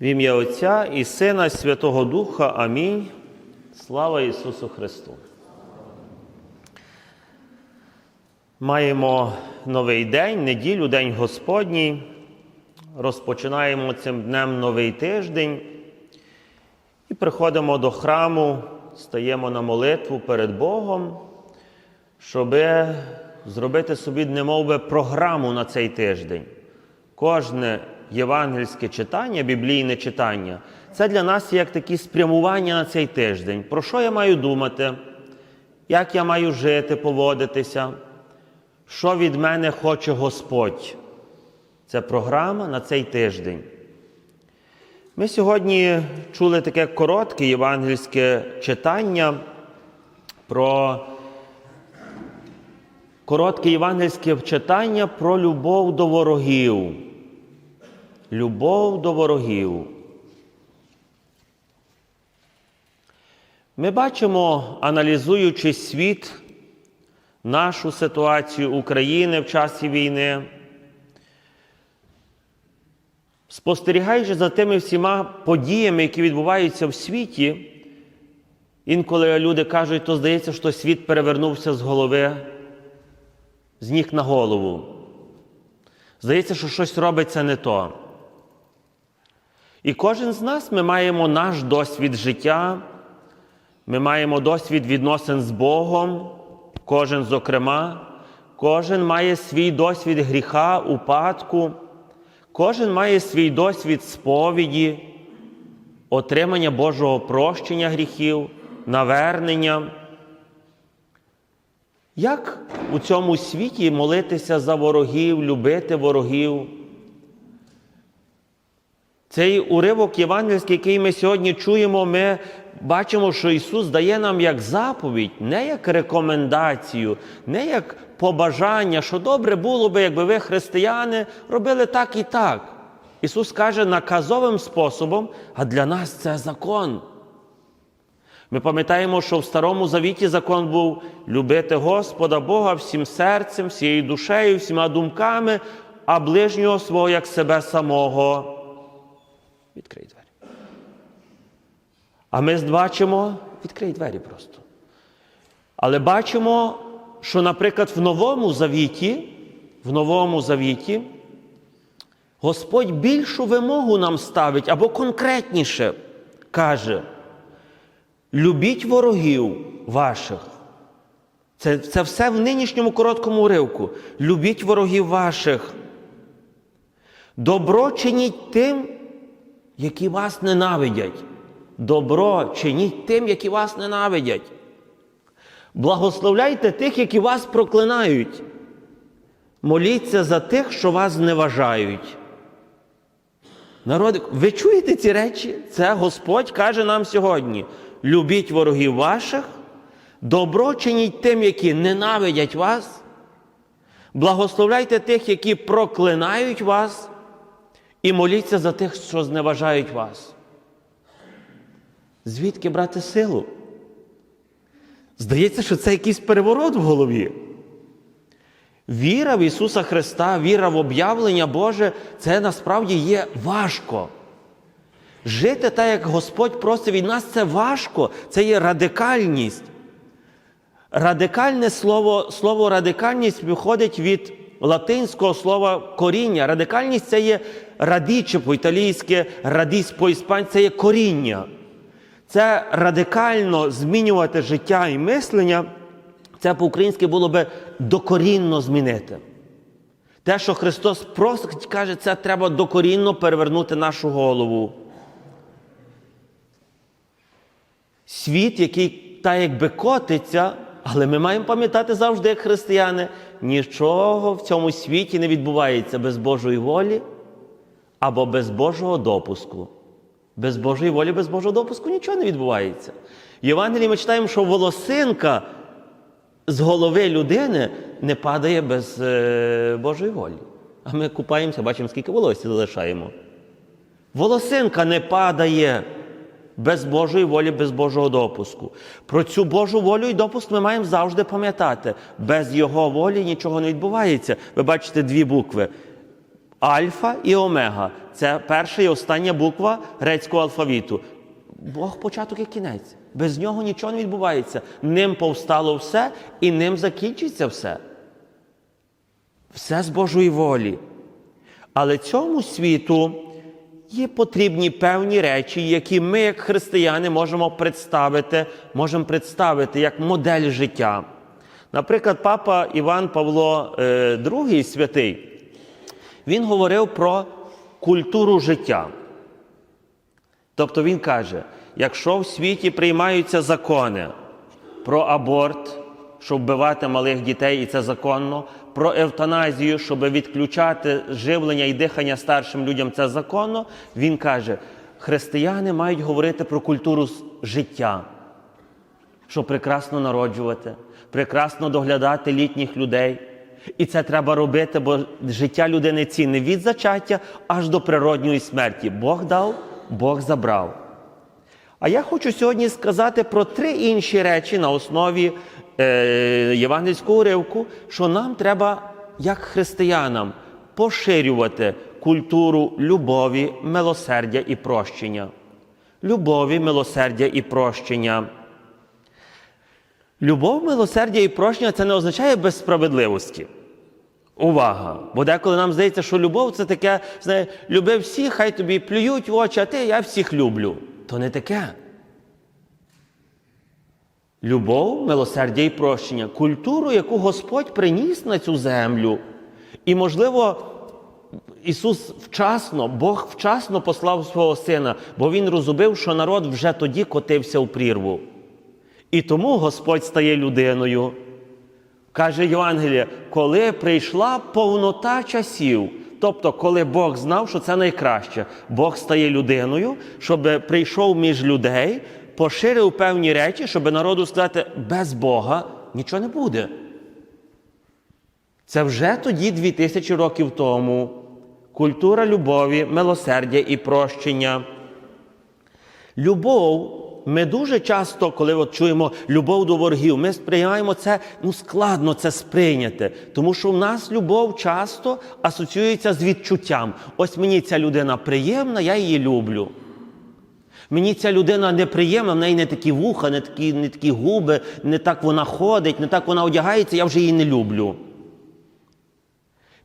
В ім'я Отця і Сина, і Святого Духа. Амінь. Слава Ісусу Христу. Маємо новий день, неділю, День Господній. Розпочинаємо цим днем новий тиждень і приходимо до храму, стаємо на молитву перед Богом, щоб зробити собі, немов би, програму на цей тиждень. Кожне євангельське читання, біблійне читання це для нас як такі спрямування на цей тиждень. Про що я маю думати, як я маю жити, поводитися, що від мене хоче Господь. Це програма на цей тиждень. Ми сьогодні чули таке коротке євангельське читання про коротке євангельське читання про любов до ворогів. Любов до ворогів. Ми бачимо, аналізуючи світ, нашу ситуацію України в часі війни, спостерігаючи за тими всіма подіями, які відбуваються в світі, інколи люди кажуть, то здається, що світ перевернувся з голови, з ніг на голову. Здається, що щось робиться не то. І кожен з нас ми маємо наш досвід життя, ми маємо досвід відносин з Богом, кожен зокрема, кожен має свій досвід гріха, упадку, кожен має свій досвід сповіді, отримання Божого прощення гріхів, навернення. Як у цьому світі молитися за ворогів, любити ворогів? Цей уривок євангельський, який ми сьогодні чуємо, ми бачимо, що Ісус дає нам як заповідь, не як рекомендацію, не як побажання, що добре було би, якби ви, християни, робили так і так. Ісус каже наказовим способом, а для нас це закон. Ми пам'ятаємо, що в Старому Завіті закон був любити Господа Бога всім серцем, всією душею, всіма думками, а ближнього свого як себе самого. Відкрий двері. А ми бачимо, відкрий двері просто. Але бачимо, що, наприклад, в Новому Завіті, в Новому Завіті, Господь більшу вимогу нам ставить або конкретніше каже: любіть ворогів ваших. Це, це все в нинішньому короткому уривку. Любіть ворогів ваших. Добро чиніть тим, які вас ненавидять. Добро чиніть тим, які вас ненавидять. Благословляйте тих, які вас проклинають. Моліться за тих, що вас зневажають. Народи, ви чуєте ці речі? Це Господь каже нам сьогодні: любіть ворогів ваших, добро чиніть тим, які ненавидять вас, благословляйте тих, які проклинають вас, і моліться за тих, що зневажають вас. Звідки брати силу? Здається, що це якийсь переворот в голові. Віра в Ісуса Христа, віра в об'явлення Боже, це насправді є важко. Жити так, як Господь просить від нас, це важко, це є радикальність. Радикальне слово, слово радикальність виходить від латинського слова коріння. Радикальність це є радіче по-італійськи, радіс по-іспанськи, це є коріння. Це радикально змінювати життя і мислення. Це по-українськи було би докорінно змінити. Те, що Христос просить, каже, це треба докорінно перевернути нашу голову. Світ, який та якби котиться, але ми маємо пам'ятати завжди, як християни, нічого в цьому світі не відбувається без Божої волі або без Божого допуску. Без Божої волі, без Божого допуску нічого не відбувається. В Євангелії ми читаємо, що волосинка з голови людини не падає без е, Божої волі. А ми купаємося, бачимо, скільки волосся залишаємо. Волосинка не падає без Божої волі, без Божого допуску. Про цю Божу волю і допуск ми маємо завжди пам'ятати. Без Його волі нічого не відбувається. Ви бачите дві букви. Альфа і омега це перша і остання буква грецького алфавіту. Бог початок і кінець. Без нього нічого не відбувається. Ним повстало все і ним закінчиться все. Все з Божої волі. Але цьому світу є потрібні певні речі, які ми, як християни, можемо представити, можемо представити як модель життя. Наприклад, папа Іван Павло е, II святий, він говорив про культуру життя. Тобто він каже: якщо в світі приймаються закони про аборт, щоб вбивати малих дітей, і це законно, про евтаназію, щоб відключати живлення і дихання старшим людям, це законно, він каже, християни мають говорити про культуру життя, щоб прекрасно народжувати, прекрасно доглядати літніх людей. І це треба робити, бо життя людини цінне від зачаття аж до природньої смерті. Бог дав, Бог забрав. А я хочу сьогодні сказати про три інші речі на основі е, євангельського уривку, що нам треба, як християнам, поширювати культуру любові, милосердя і прощення. Любові, милосердя і прощення. Любов, милосердя і прощення це не означає без справедливості. Увага! Бо деколи нам здається, що любов це таке, знає, люби всіх, хай тобі плюють в очі, а ти я всіх люблю. То не таке. Любов, милосердя і прощення, культуру, яку Господь приніс на цю землю. І, можливо, Ісус вчасно, Бог вчасно послав свого Сина, бо Він розумів, що народ вже тоді котився у прірву. І тому Господь стає людиною. Каже Євангеліє, коли прийшла повнота часів, тобто, коли Бог знав, що це найкраще, Бог стає людиною, щоб прийшов між людей, поширив певні речі, щоб народу сказати, без Бога нічого не буде. Це вже тоді, дві тисячі років тому. Культура любові, милосердя і прощення. Любов, ми дуже часто, коли от чуємо любов до ворогів, ми сприймаємо це, ну складно це сприйняти. Тому що в нас любов часто асоціюється з відчуттям. Ось мені ця людина приємна, я її люблю. Мені ця людина неприємна, в неї не такі вуха, не такі, не такі губи, не так вона ходить, не так вона одягається, я вже її не люблю.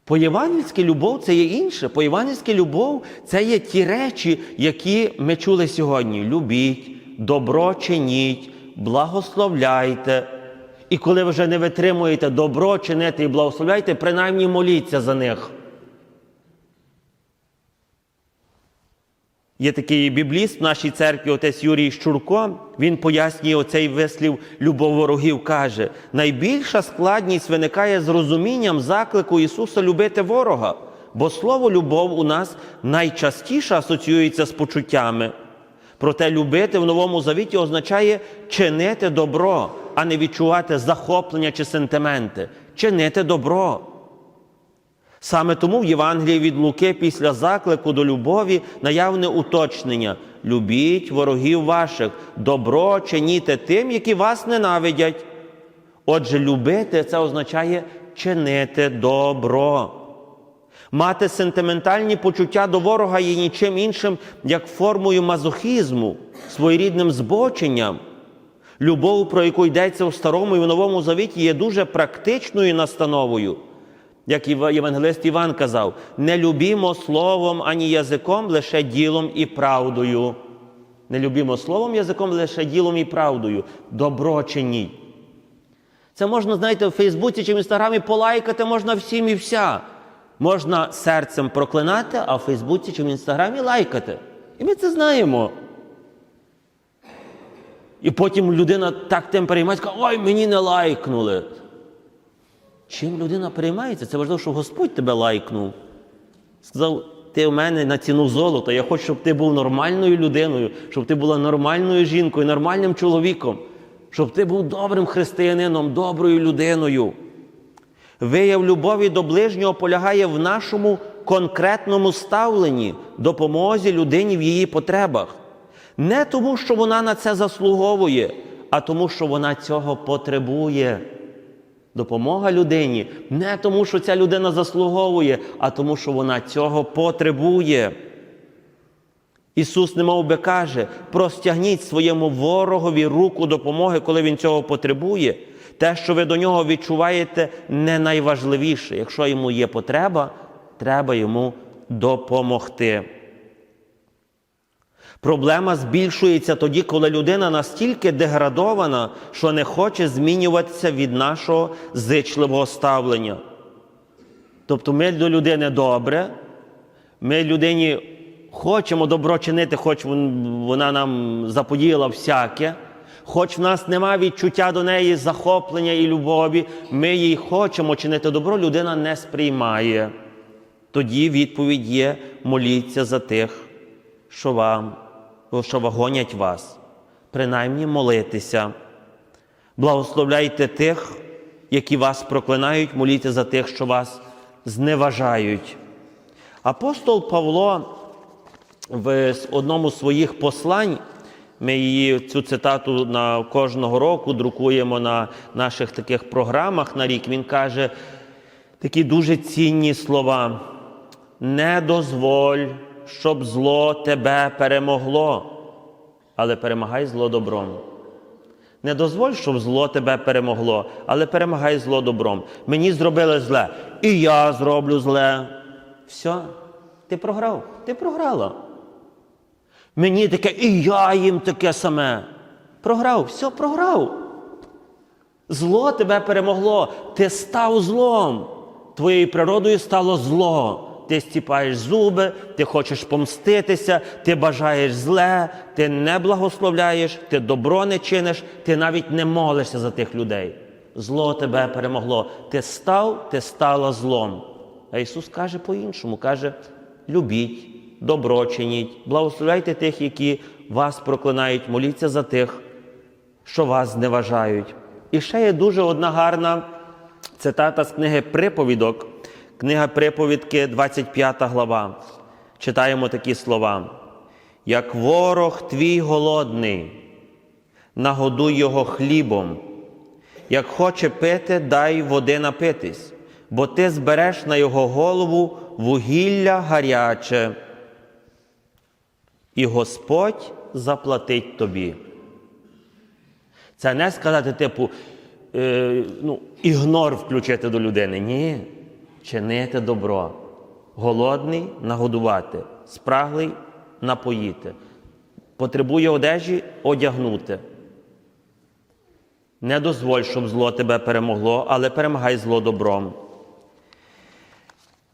По-євангельськи любов це є інше. По-євангельськи любов це є ті речі, які ми чули сьогодні. Любіть, добро чиніть, благословляйте. І коли ви вже не витримуєте добро чинити і благословляйте, принаймні моліться за них. Є такий бібліст в нашій церкві, отець Юрій Щурко. Він пояснює оцей вислів любов ворогів. Каже: найбільша складність виникає з розумінням заклику Ісуса любити ворога, бо слово любов у нас найчастіше асоціюється з почуттями. Проте любити в новому завіті означає чинити добро, а не відчувати захоплення чи сентименти. Чинити добро. Саме тому в Євангелії від Луки після заклику до любові наявне уточнення: любіть ворогів ваших, добро чиніте тим, які вас ненавидять. Отже, любити це означає чинити добро. Мати сентиментальні почуття до ворога є нічим іншим, як формою мазохізму, своєрідним збоченням. Любов, про яку йдеться у старому і в новому завіті, є дуже практичною настановою. Як євангелист Іван казав, не любімо словом ані язиком, лише ділом і правдою. Не любімо словом, язиком, лише ділом і правдою. Добро чиніть. Це можна, знаєте, в Фейсбуці чи в Інстаграмі полайкати можна всім і вся. Можна серцем проклинати, а в Фейсбуці чи в Інстаграмі лайкати. І ми це знаємо. І потім людина так тим переймається, каже, ой, мені не лайкнули. Чим людина переймається, це важливо, щоб Господь тебе лайкнув. Сказав, ти в мене на ціну золота. Я хочу, щоб ти був нормальною людиною, щоб ти була нормальною жінкою, нормальним чоловіком, щоб ти був добрим християнином, доброю людиною. Вияв любові до ближнього полягає в нашому конкретному ставленні, допомозі людині в її потребах. Не тому, що вона на це заслуговує, а тому, що вона цього потребує. Допомога людині не тому, що ця людина заслуговує, а тому, що вона цього потребує. Ісус немов би каже, простягніть своєму ворогові руку допомоги, коли він цього потребує. Те, що ви до нього відчуваєте, не найважливіше. Якщо йому є потреба, треба йому допомогти. Проблема збільшується тоді, коли людина настільки деградована, що не хоче змінюватися від нашого зичливого ставлення. Тобто ми до людини добре, ми людині хочемо добро чинити, хоч вона нам заподіяла всяке, хоч в нас нема відчуття до неї захоплення і любові, ми їй хочемо чинити добро, людина не сприймає. Тоді відповідь є: моліться за тих, що вам, що гонять вас. Принаймні молитися. Благословляйте тих, які вас проклинають, моліться за тих, що вас зневажають. Апостол Павло в одному з своїх послань, ми її цю цитату на кожного року друкуємо на наших таких програмах на рік. Він каже такі дуже цінні слова. Не дозволь, щоб зло тебе перемогло, але перемагай зло добром. Не дозволь, щоб зло тебе перемогло, але перемагай зло добром. Мені зробили зле, і я зроблю зле. Все, ти програв, ти програла. Мені таке, і я їм таке саме. Програв, все, програв. Зло тебе перемогло, ти став злом. Твоєю природою стало зло. Ти стіпаєш зуби, ти хочеш помститися, ти бажаєш зле, ти не благословляєш, ти добро не чиниш, ти навіть не молишся за тих людей. Зло тебе перемогло. Ти став, ти стала злом. А Ісус каже по-іншому: каже: любіть, добро чиніть, благословляйте тих, які вас проклинають, моліться за тих, що вас зневажають. І ще є дуже одна гарна цитата з книги Приповідок, книга Приповідки, 25 глава. Читаємо такі слова. Як ворог твій голодний, нагодуй його хлібом, як хоче пити, дай води напитись, бо ти збереш на його голову вугілля гаряче, і Господь заплатить тобі. Це не сказати, типу, е, ну, ігнор включити до людини. Ні. Чинити добро. Голодний нагодувати, спраглий напоїти. Потребує одежі одягнути. Не дозволь, щоб зло тебе перемогло, але перемагай зло добром.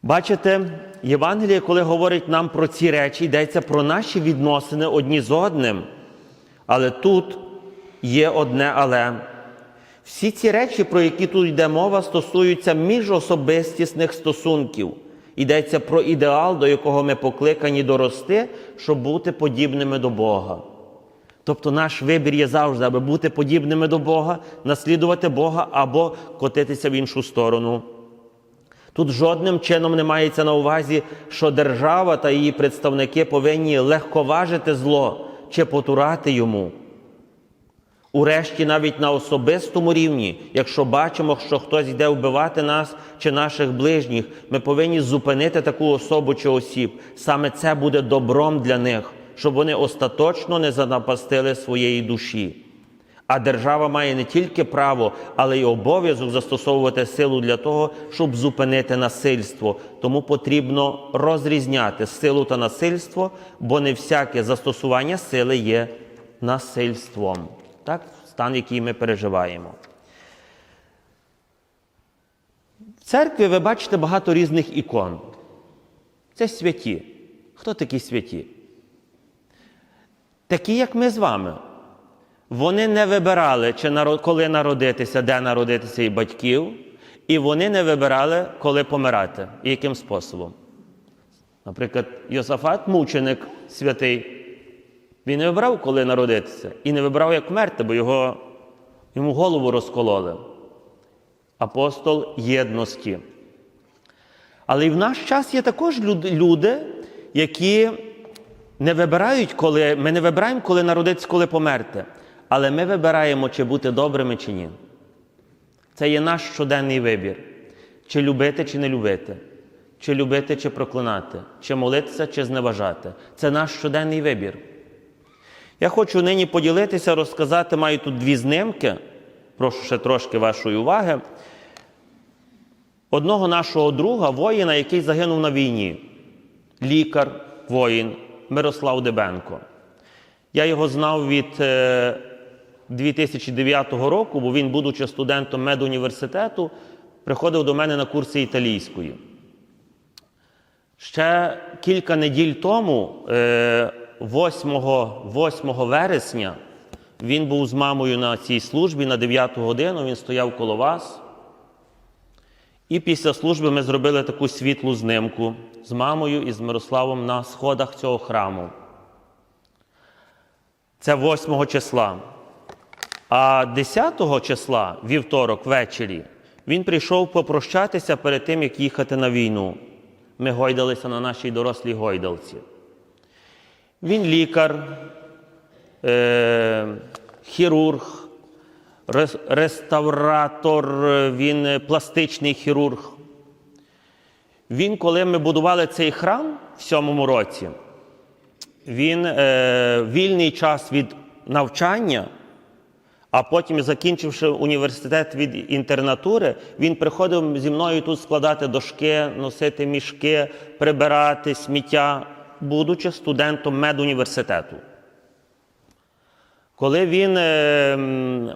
Бачите, Євангеліє, коли говорить нам про ці речі, йдеться про наші відносини одні з одним. Але тут є одне але. Всі ці речі, про які тут йде мова, стосуються міжособистісних стосунків. Йдеться про ідеал, до якого ми покликані дорости, щоб бути подібними до Бога. Тобто наш вибір є завжди, аби бути подібними до Бога, наслідувати Бога або котитися в іншу сторону. Тут жодним чином не мається на увазі, що держава та її представники повинні легковажити зло чи потурати йому. Урешті, навіть на особистому рівні, якщо бачимо, що хтось йде вбивати нас чи наших ближніх, ми повинні зупинити таку особу чи осіб. Саме це буде добром для них, щоб вони остаточно не занапастили своєї душі. А держава має не тільки право, але й обов'язок застосовувати силу для того, щоб зупинити насильство. Тому потрібно розрізняти силу та насильство, бо не всяке застосування сили є насильством. Так, стан, який ми переживаємо. В церкві ви бачите багато різних ікон. Це святі. Хто такі святі? Такі, як ми з вами. Вони не вибирали, чи наро- коли народитися, де народитися і батьків, і вони не вибирали, коли помирати і яким способом. Наприклад, Йосафат, мученик святий, він не вибрав, коли народитися, і не вибрав, як вмерти, бо його, йому голову розкололи. Апостол єдності. Але і в наш час є також люди, які не вибирають, коли ми не вибираємо, коли народитися, коли померти. Але ми вибираємо, чи бути добрими, чи ні. Це є наш щоденний вибір. Чи любити, чи не любити, чи любити, чи проклинати, чи молитися, чи зневажати. Це наш щоденний вибір. Я хочу нині поділитися, розказати, маю тут дві знимки. Прошу ще трошки вашої уваги. Одного нашого друга, воїна, який загинув на війні. Лікар, воїн Мирослав Дебенко. Я його знав від е, 2009 року, бо він, будучи студентом медуніверситету, приходив до мене на курси італійської. Ще кілька неділь тому, е, 8, 8 вересня, він був з мамою на цій службі на 9 годину, він стояв коло вас. І після служби ми зробили таку світлу знимку з мамою і з Мирославом на сходах цього храму. Це 8 числа. А 10 числа, вівторок, ввечері, він прийшов попрощатися перед тим, як їхати на війну. Ми гойдалися на нашій дорослій гойдалці. Він лікар, е- хірург, рес- реставратор, він пластичний хірург. Він, коли ми будували цей храм в сьомому році, він е, вільний час від навчання, а потім, закінчивши університет від інтернатури, він приходив зі мною тут складати дошки, носити мішки, прибирати сміття, будучи студентом медуніверситету. Коли він е,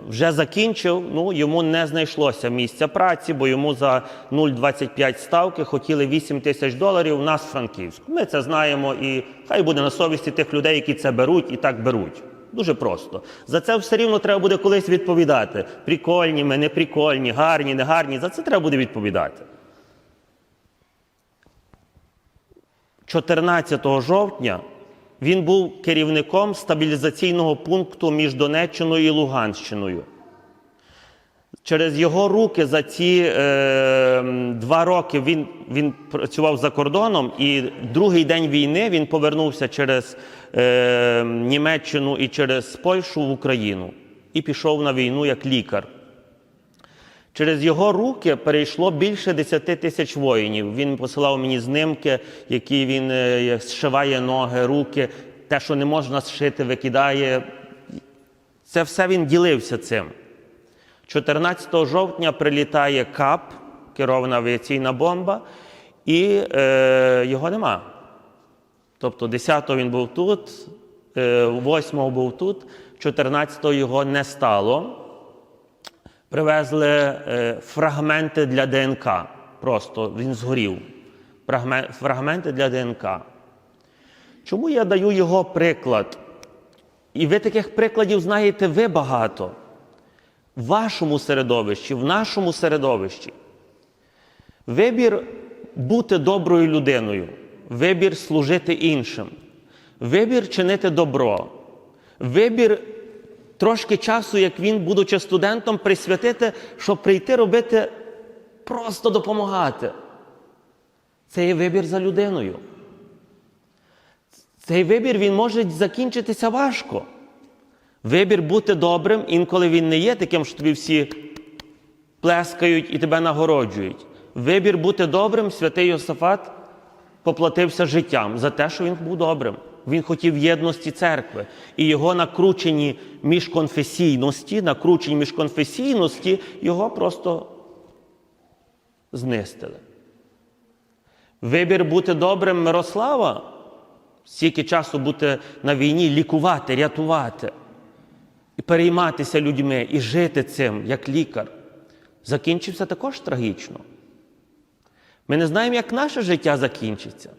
вже закінчив, ну, йому не знайшлося місця праці, бо йому за 0,25 ставки хотіли 8 тисяч доларів у нас в Франківську. Ми це знаємо, і хай буде на совісті тих людей, які це беруть і так беруть. Дуже просто. За це все рівно треба буде колись відповідати. Прикольні ми, неприкольні, гарні, негарні. За це треба буде відповідати. 14 жовтня він був керівником стабілізаційного пункту між Донеччиною і Луганщиною. Через його руки за ці е, два роки він, він працював за кордоном, і другий день війни він повернувся через е, Німеччину і через Польщу в Україну і пішов на війну як лікар. Через його руки перейшло більше 10 тисяч воїнів. Він посилав мені знимки, які він е, зшиває ноги, руки, те, що не можна зшити, викидає. Це все він ділився цим. 14 жовтня прилітає КАП, керована авіаційна бомба, і е, його нема. Тобто 10-го він був тут, е, 8-го був тут, 14-го його не стало. Привезли е, фрагменти для ДНК. Просто він згорів. Фрагменти для ДНК. Чому я даю його приклад? І ви таких прикладів знаєте ви багато. Вашому середовищі, в нашому середовищі. Вибір бути доброю людиною, вибір служити іншим, вибір чинити добро, вибір трошки часу, як він, будучи студентом, присвятити, щоб прийти робити, просто допомагати. Це є вибір за людиною. Цей вибір він може закінчитися важко. Вибір бути добрим, інколи він не є таким, що тобі всі плескають і тебе нагороджують. Вибір бути добрим, святий Йосафат поплатився життям за те, що він був добрим. Він хотів єдності церкви. І його накручені міжконфесійності, накручені міжконфесійності, його просто знистили. Вибір бути добрим Мирослава, стільки часу бути на війні, лікувати, рятувати, перейматися людьми, і жити цим як лікар, закінчився також трагічно. Ми не знаємо, як наше життя закінчиться.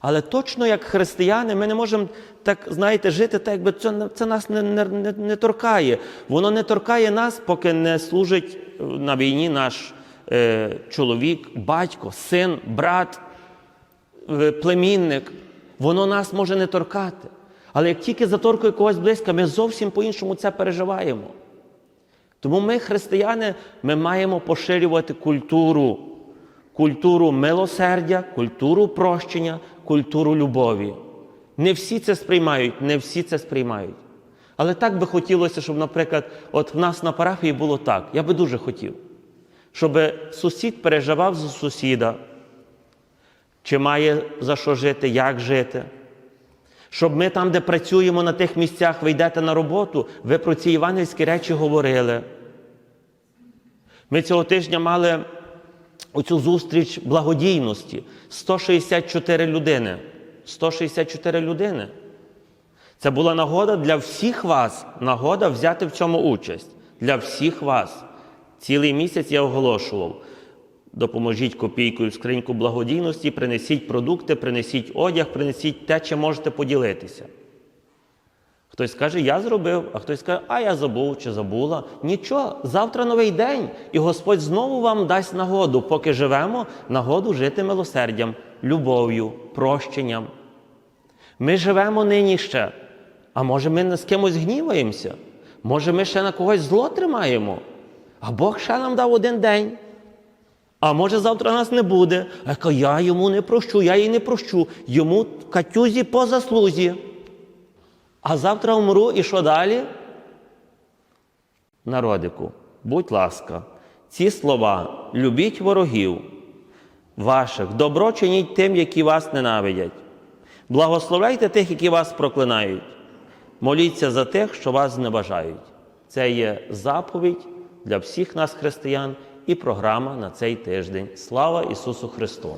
Але точно як християни, ми не можемо так, знаєте, жити так, якби це, це нас не, не, не, не торкає. Воно не торкає нас, поки не служить е, на війні наш е, чоловік, батько, син, брат, е, племінник. Воно нас може не торкати. Але як тільки заторкує когось близько, ми зовсім по-іншому це переживаємо. Тому ми, християни, ми маємо поширювати культуру, культуру милосердя, культуру прощення, культуру любові. Не всі це сприймають, не всі це сприймають. Але так би хотілося, щоб, наприклад, от в нас на парафії було так. Я би дуже хотів. щоб сусід переживав за сусіда, чи має за що жити, як жити. Щоб ми там, де працюємо на тих місцях, ви йдете на роботу, ви про ці євангельські речі говорили. Ми цього тижня мали оцю зустріч благодійності. 164 людини. 164 людини. Це була нагода для всіх вас, нагода взяти в цьому участь. Для всіх вас. Цілий місяць я оголошував. Допоможіть копійкою в скриньку благодійності, принесіть продукти, принесіть одяг, принесіть те, чим можете поділитися. Хтось каже, я зробив, а хтось каже, а я забув чи забула. Нічого, завтра новий день, і Господь знову вам дасть нагоду, поки живемо, нагоду жити милосердям, любов'ю, прощенням. Ми живемо нині ще. А може, ми з кимось гніваємося? Може, ми ще на когось зло тримаємо? А Бог ще нам дав один день. А може, завтра нас не буде. А я кажу, я йому не прощу, я їй не прощу. Йому катюзі по заслузі. А завтра вмру і що далі? Народику, будь ласка, ці слова любіть ворогів ваших, добро чиніть тим, які вас ненавидять. Благословляйте тих, які вас проклинають. Моліться за тих, що вас зневажають. Це є заповідь для всіх нас, християн, і програма на цей тиждень. Слава Ісусу Христу!